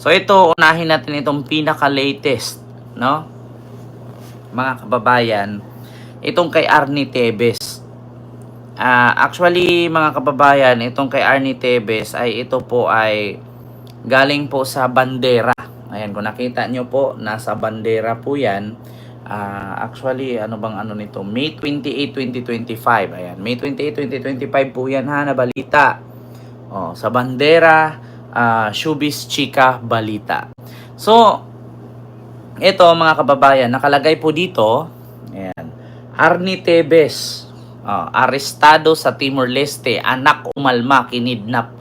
So ito, unahin natin itong pinaka-latest, no? Mga kababayan, itong kay Arnie Tebes. Ah, actually, mga kababayan, itong kay Arnie Tebes ay ito po ay galing po sa bandera. Ayan, kung nakita nyo po, nasa bandera po yan. Ah, actually, ano bang ano nito? May 28, 2025. Ayan, May 28, 2025 po yan ha, na balita. Oh, sa bandera, ah, Showbiz Chika Balita. So, ito mga kababayan, nakalagay po dito, ayan, Arnie Tebes, oh, arestado sa Timor-Leste, anak umalma, kinidnap.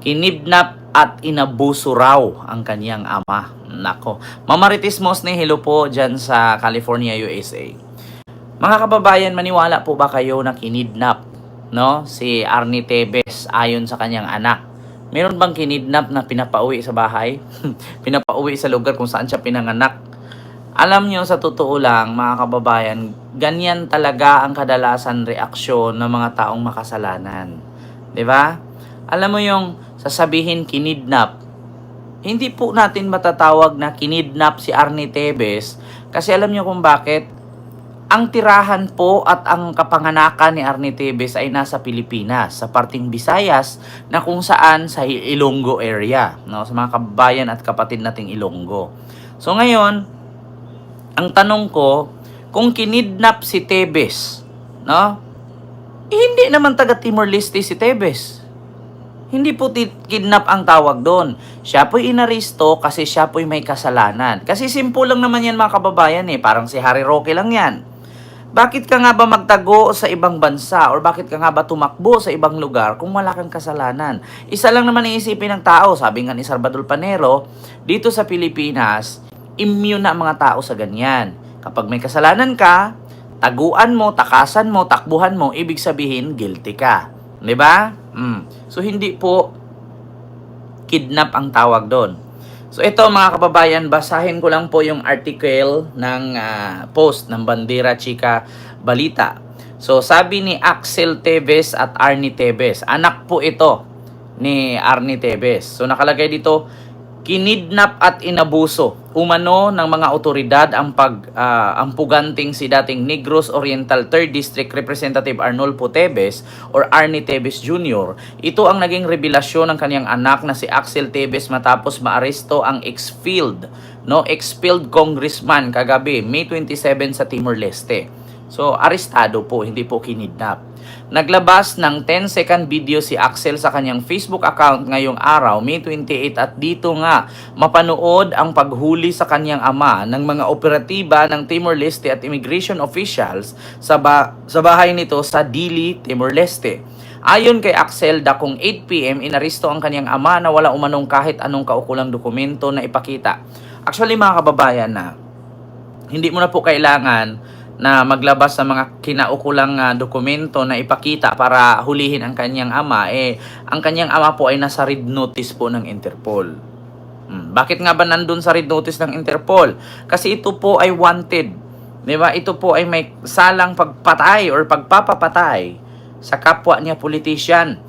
Kinidnap at inabuso raw ang kanyang ama. Nako. Mamaritis Mosne, hello po dyan sa California, USA. Mga kababayan, maniwala po ba kayo na kinidnap no, si Arnie Tebes ayon sa kanyang anak? Meron bang kinidnap na pinapauwi sa bahay? pinapauwi sa lugar kung saan siya pinanganak? Alam nyo, sa totoo lang, mga kababayan, ganyan talaga ang kadalasan reaksyon ng mga taong makasalanan. ba? Alam mo yung sasabihin kinidnap, hindi po natin matatawag na kinidnap si Arnie Tebes kasi alam niyo kung bakit? Ang tirahan po at ang kapanganakan ni Arnie Tebes ay nasa Pilipinas, sa parting Visayas na kung saan sa Ilonggo area, no? sa mga kabayan at kapatid nating Ilonggo. So ngayon, ang tanong ko, kung kinidnap si Tebes, no? Eh, hindi naman taga Timor-Leste si Tebes. Hindi po kidnap ang tawag doon. Siya po'y inaristo kasi siya po'y may kasalanan. Kasi simple lang naman yan mga kababayan eh. Parang si Harry Roque lang yan. Bakit ka nga ba magtago sa ibang bansa or bakit ka nga ba tumakbo sa ibang lugar kung wala kang kasalanan? Isa lang naman iisipin ng tao, sabi nga ni Salvador Panero, dito sa Pilipinas, immune na ang mga tao sa ganyan. Kapag may kasalanan ka, taguan mo, takasan mo, takbuhan mo, ibig sabihin guilty ka. 'Di ba? Mm. So hindi po kidnap ang tawag doon. So ito mga kababayan, basahin ko lang po yung article ng ah, post ng Bandera Chika Balita. So sabi ni Axel Tevez at Arnie Tevez, anak po ito ni Arnie Tevez. So nakalagay dito, kinidnap at inabuso umano ng mga otoridad ang pag ah, ang si dating Negros Oriental 3rd District Representative Arnolfo Tevez or Arnie Tevez Jr. Ito ang naging revelasyon ng kanyang anak na si Axel Tevez matapos maaresto ang ex-field no ex-field congressman kagabi May 27 sa Timor-Leste. So arestado po, hindi po kinidnap. Naglabas ng 10-second video si Axel sa kanyang Facebook account ngayong araw, May 28 at dito nga mapanood ang paghuli sa kanyang ama ng mga operatiba ng Timor-Leste at immigration officials sa, ba- sa bahay nito sa Dili, Timor-Leste. Ayon kay Axel, dakong 8pm, inaristo ang kanyang ama na wala umanong kahit anong kaukulang dokumento na ipakita. Actually mga kababayan na, hindi mo na po kailangan na maglabas ng mga kinaukulang ah, dokumento na ipakita para hulihin ang kanyang ama, eh, ang kanyang ama po ay nasa red notice po ng Interpol. Hmm, Bakit nga ba nandun sa red notice ng Interpol? Kasi ito po ay wanted. Di ba? Ito po ay may salang pagpatay or pagpapapatay sa kapwa niya politician.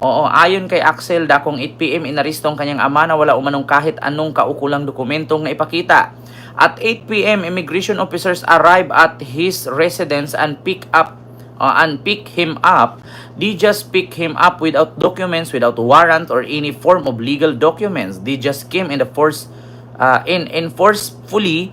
Oo, ayon kay Axel, dakong 8pm inaristo ang kanyang ama na wala umanong kahit anong kaukulang dokumentong na ipakita. At 8pm, immigration officers arrive at his residence and pick up uh, and pick him up. They just pick him up without documents, without warrant or any form of legal documents. They just came in the force uh, in in forcefully.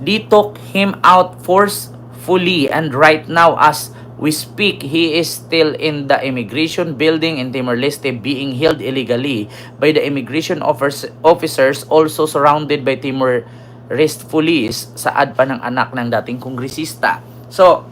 They took him out forcefully and right now as we speak, he is still in the immigration building in Timor-Leste being held illegally by the immigration officers also surrounded by Timor-Leste police saad pa ng anak ng dating kongresista. So,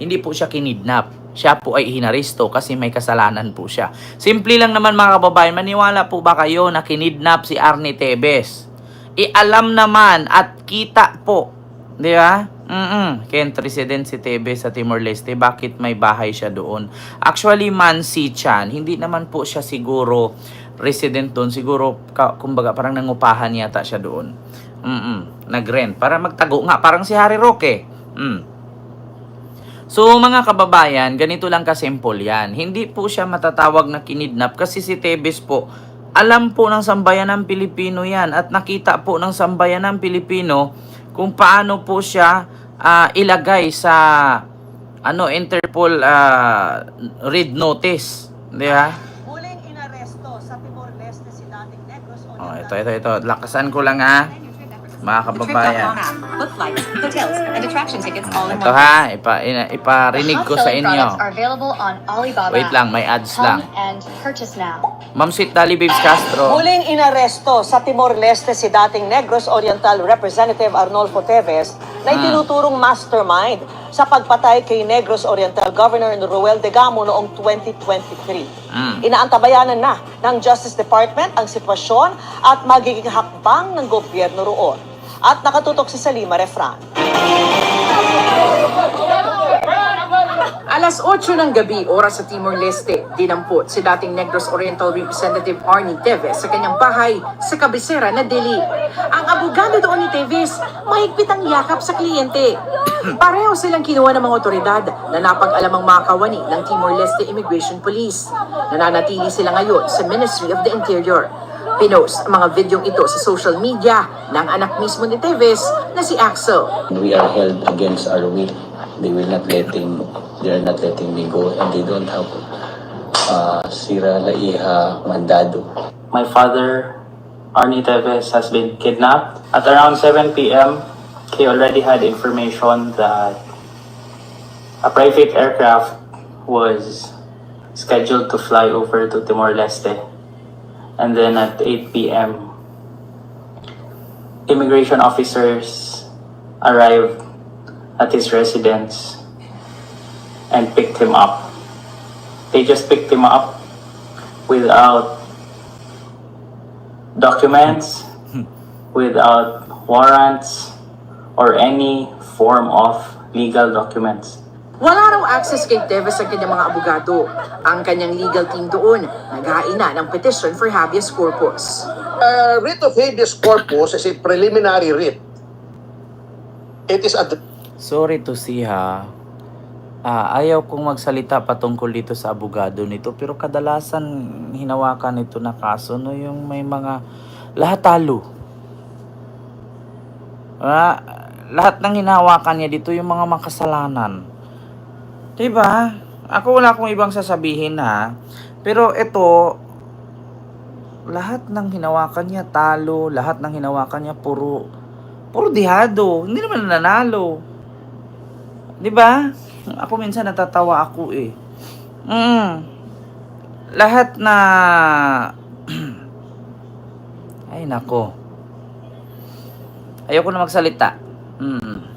hindi po siya kinidnap. Siya po ay hinaristo kasi may kasalanan po siya. Simple lang naman mga kababayan, maniwala po ba kayo na kinidnap si Arnie Tebes? Ialam naman at kita po. Di ba? Mm Kent resident si Tebes sa Timor-Leste. Bakit may bahay siya doon? Actually, man si Chan, hindi naman po siya siguro resident doon. Siguro, kumbaga, parang nangupahan yata siya doon. Mm Nag-rent. Para magtago nga. Parang si Harry Roque. Mm. So mga kababayan, ganito lang kasimple yan. Hindi po siya matatawag na kinidnap kasi si Tebes po alam po ng sambayanang Pilipino yan at nakita po ng sambayanang Pilipino kung paano po siya ah, ilagay sa ano Interpol ah, red notice. Di ba? Muling inaresto sa Timor-Leste si dating Negros Oh, ito, ito, ito. Lakasan ko lang ha, mga kababayan. Ito ha, ipa, ina, iparinig ko sa inyo. Wait lang, may ads lang. Ma'am Sweet Dali Babes Castro. Muling inaresto sa Timor-Leste si dating Negros Oriental Representative Arnolfo Teves na itinuturong mastermind sa pagpatay kay Negros Oriental Governor Ruel de Gamo noong 2023. Mm. Inaantabayanan na ng Justice Department ang sitwasyon at magiging hakbang ng gobyerno roon. At nakatutok si Salima Refran. Alas 8 ng gabi, oras sa Timor-Leste, dinampot si dating Negros Oriental Representative Arnie Teves sa kanyang bahay sa kabisera na Delhi. Ang abogado doon ni Teves, mahigpit ang yakap sa kliyente. Pareho silang kinuha ng mga otoridad na napag-alamang mga kawani ng Timor-Leste Immigration Police. Nananatili sila ngayon sa Ministry of the Interior. Pinost ang mga videong ito sa social media ng anak mismo ni Teves na si Axel. we are held against our will. They will not letting, they are not letting me go and they don't have uh, Sira Laiha Mandado. My father, Arnie Teves, has been kidnapped. At around 7 p.m., he already had information that a private aircraft was scheduled to fly over to Timor-Leste. And then at 8 p.m., immigration officers arrived at his residence and picked him up. They just picked him up without documents, without warrants, or any form of legal documents. Wala raw access kay Teves ang kanyang mga abogado. Ang kanyang legal team doon, naghaina ng petition for habeas corpus. uh, writ of habeas corpus is a preliminary writ. It is a Sorry to see ha. Ah, ayaw kong magsalita patungkol dito sa abogado nito pero kadalasan hinawakan nito na kaso no yung may mga lahat talo. Ah, lahat ng hinawakan niya dito yung mga makasalanan. 'Di ba? Ako wala akong ibang sasabihin ha. Pero ito lahat ng hinawakan niya talo, lahat ng hinawakan niya puro puro dihado. Hindi naman nanalo. 'Di ba? Ako minsan natatawa ako eh. Mm. Lahat na Ay nako. Ayoko na magsalita. Mm.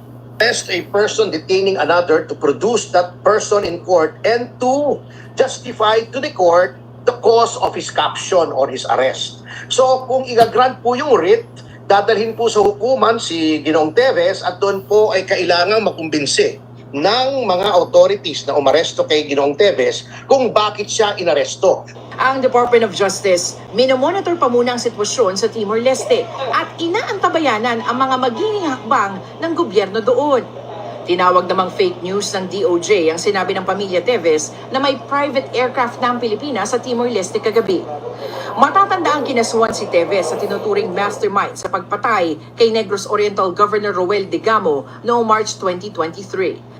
arrest a person detaining another to produce that person in court and to justify to the court the cause of his caption or his arrest. So kung igagrant po yung writ, dadalhin po sa hukuman si Ginong Teves at doon po ay kailangang makumbinsi ng mga authorities na umaresto kay Ginong Teves kung bakit siya inaresto. Ang Department of Justice, minomonitor pa muna ang sitwasyon sa Timor-Leste at inaantabayanan ang mga magiging hakbang ng gobyerno doon. Tinawag namang fake news ng DOJ ang sinabi ng pamilya Teves na may private aircraft ng Pilipinas sa Timor-Leste kagabi. Matatanda ang kinasuhan si Teves sa tinuturing mastermind sa pagpatay kay Negros Oriental Governor Roel de Gamo noong March 2023.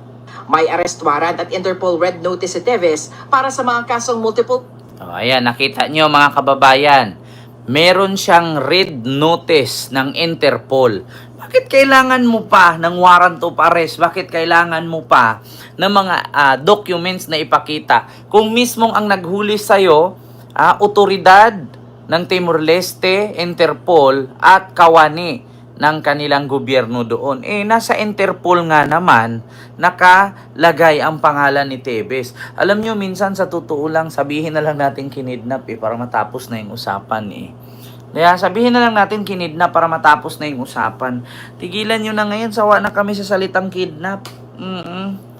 May arrest warrant at Interpol Red Notice si Teves para sa mga kasong multiple Oh, ayan, nakita nyo mga kababayan. Meron siyang red notice ng Interpol. Bakit kailangan mo pa ng warrant of arrest? Bakit kailangan mo pa ng mga ah, documents na ipakita? Kung mismong ang naghuli sa'yo, ah, otoridad ng Timor-Leste, Interpol at kawani ng kanilang gobyerno doon. Eh, nasa Interpol nga naman, nakalagay ang pangalan ni Tebes. Alam nyo, minsan sa totoo lang, sabihin na lang natin kinidnap eh, para matapos na yung usapan eh. Kaya sabihin na lang natin kinidnap para matapos na yung usapan. Tigilan nyo na ngayon, sawa na kami sa salitang kidnap. mm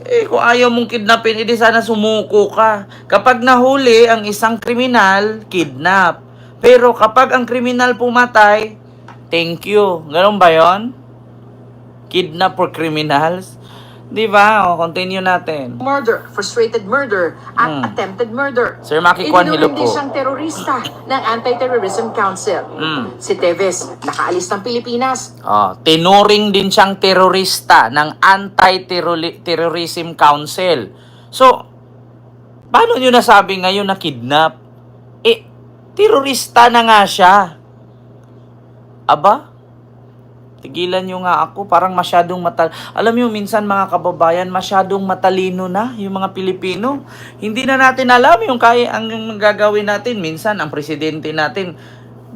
Eh, kung ayaw mong kidnapin, edi sana sumuko ka. Kapag nahuli ang isang kriminal, kidnap. Pero kapag ang kriminal pumatay, thank you. Ganun ba yon? Kidnap for criminals? Di ba? O, continue natin. murder, frustrated murder, at Hmm. attempted murder. Sir Maki Kwan, hello po. din siyang terorista ng Anti-Terrorism Council. Mm. Si Teves, nakaalis ng Pilipinas. Oh, tinuring din siyang terorista ng Anti-Terrorism Council. So, paano nyo nasabi ngayon na kidnap? Eh, terorista na nga siya. Aba? Tigilan nyo nga ako, parang masyadong matal... Alam nyo, minsan mga kababayan, masyadong matalino na yung mga Pilipino. Hindi na natin alam yung kaya ang gagawin natin. Minsan, ang presidente natin,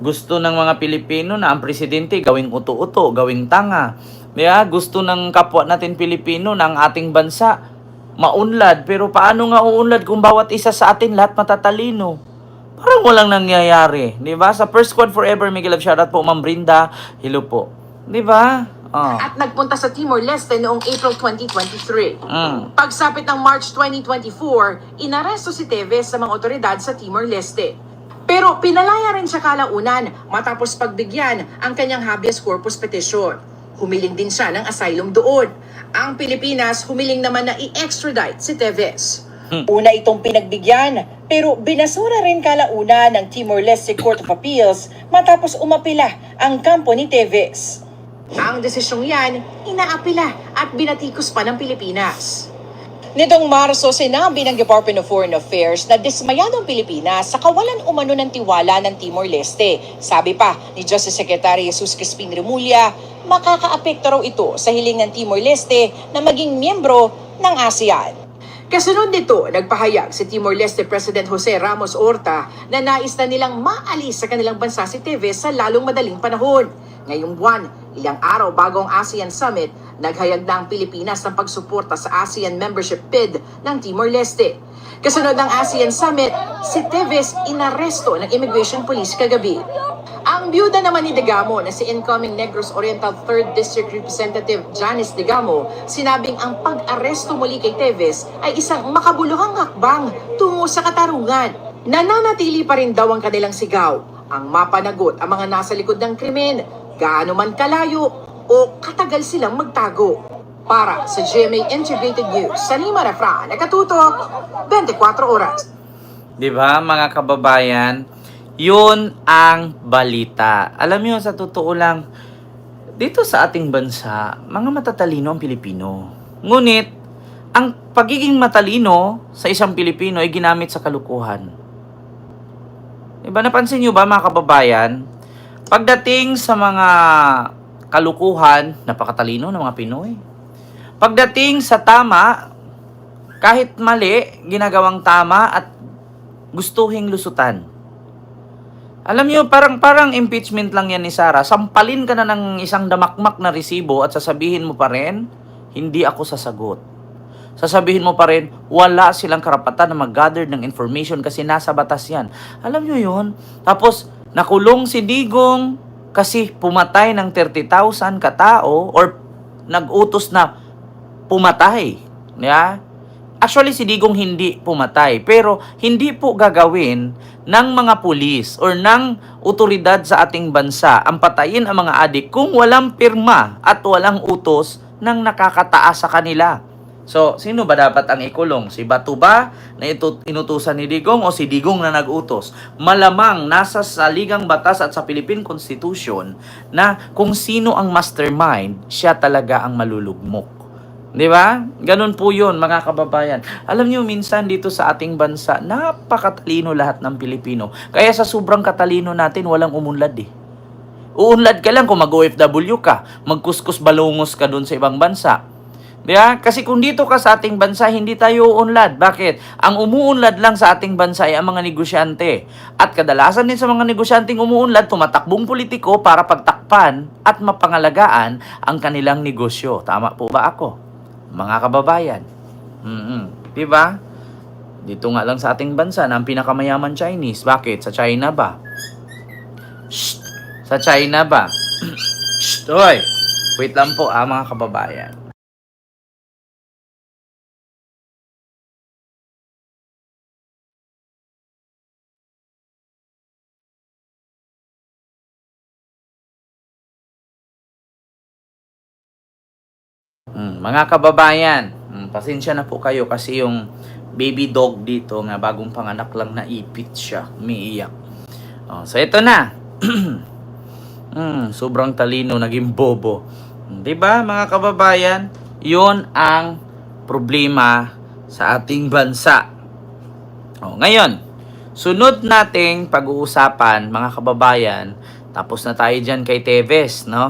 gusto ng mga Pilipino na ang presidente gawing uto-uto, gawing tanga. Kaya gusto ng kapwa natin Pilipino ang ating bansa maunlad. Pero paano nga uunlad kung bawat isa sa atin lahat matatalino? Parang walang nangyayari. Di ba? Sa First Squad Forever, Miguel Love, shoutout po, Ma'am Brinda. Hello po. Di ba? Oh. At nagpunta sa Timor-Leste noong April 2023. Mm. Pagsapit ng March 2024, inaresto si Teves sa mga otoridad sa Timor-Leste. Pero pinalaya rin siya kalaunan matapos pagbigyan ang kanyang habeas corpus petition. Humiling din siya ng asylum doon. Ang Pilipinas humiling naman na i-extradite si Teves. Una itong pinagbigyan, pero binasura rin kalauna ng Timor-Leste Court of Appeals matapos umapila ang kampo ni Teves. Ang desisyong yan, inaapila at binatikos pa ng Pilipinas. Nitong Marso, sinabi ng Department of Foreign Affairs na dismayado ang Pilipinas sa kawalan umano ng tiwala ng Timor-Leste. Sabi pa ni Justice Secretary Jesus Crispin Remulla, makakaapekto raw ito sa hiling ng Timor-Leste na maging miyembro ng ASEAN. Kasunod nito, nagpahayag si Timor-Leste President Jose Ramos Horta na nais na nilang maalis sa kanilang bansa si Teves sa lalong madaling panahon. Ngayong buwan, ilang araw bago ang ASEAN Summit, naghayag na ang Pilipinas ng pagsuporta sa ASEAN membership bid ng Timor-Leste. Kasunod ng ASEAN Summit, si Teves inaresto ng Immigration Police kagabi. Ang byuda naman ni Degamo na si incoming Negros Oriental 3rd District Representative Janice Degamo, sinabing ang pag-aresto muli kay Teves ay isang makabuluhang hakbang tungo sa katarungan. Nananatili pa rin daw ang kanilang sigaw, ang mapanagot ang mga nasa likod ng krimen, gaano man kalayo o katagal silang magtago. Para sa GMA Integrated News, Salima Refra, nakatutok, 24 oras. Di mga kababayan? Yun ang balita. Alam niyo, sa totoo lang, dito sa ating bansa, mga matatalino ang Pilipino. Ngunit, ang pagiging matalino sa isang Pilipino ay ginamit sa kalukuhan. Diba, napansin niyo ba mga kababayan? Pagdating sa mga kalukuhan, napakatalino ng mga Pinoy. Pagdating sa tama, kahit mali, ginagawang tama at gustuhing lusutan. Alam niyo, parang parang impeachment lang yan ni Sara. Sampalin ka na ng isang damakmak na resibo at sasabihin mo pa rin, hindi ako sasagot. Sasabihin mo pa rin, wala silang karapatan na mag-gather ng information kasi nasa batas yan. Alam niyo yun? Tapos, nakulong si Digong kasi pumatay ng 30,000 katao or nag-utos na pumatay. Yeah? Actually, si Digong hindi pumatay. Pero, hindi po gagawin ng mga pulis or ng otoridad sa ating bansa ang patayin ang mga adik kung walang pirma at walang utos ng nakakataas sa kanila. So, sino ba dapat ang ikulong? Si Batu ba na ito, inutusan ni Digong o si Digong na nag-utos? Malamang nasa saligang batas at sa Philippine Constitution na kung sino ang mastermind, siya talaga ang malulugmok. Di ba? Ganun po yun, mga kababayan. Alam niyo, minsan dito sa ating bansa, napakatalino lahat ng Pilipino. Kaya sa sobrang katalino natin, walang umunlad eh. Uunlad ka lang kung mag-OFW ka, magkuskus balungos ka dun sa ibang bansa. Di ba? Kasi kung dito ka sa ating bansa, hindi tayo uunlad. Bakit? Ang umuunlad lang sa ating bansa ay ang mga negosyante. At kadalasan din sa mga negosyanteng umuunlad, tumatakbong politiko para pagtakpan at mapangalagaan ang kanilang negosyo. Tama po ba ako? Mga kababayan. mm Di ba? Dito nga lang sa ating bansa na ang pinakamayaman Chinese. Bakit? Sa China ba? Shh! Sa China ba? Shh! Hoy! Wait lang po ah, mga kababayan. Mm, mga kababayan, mm, pasensya na po kayo kasi yung baby dog dito nga bagong panganak lang na ipit siya, umiiyak. Oh, so ito na. mm, sobrang talino, naging bobo. Mm, 'Di ba mga kababayan? 'Yon ang problema sa ating bansa. Oh, ngayon, sunod nating pag-uusapan mga kababayan, tapos na tayo diyan kay Teves, no?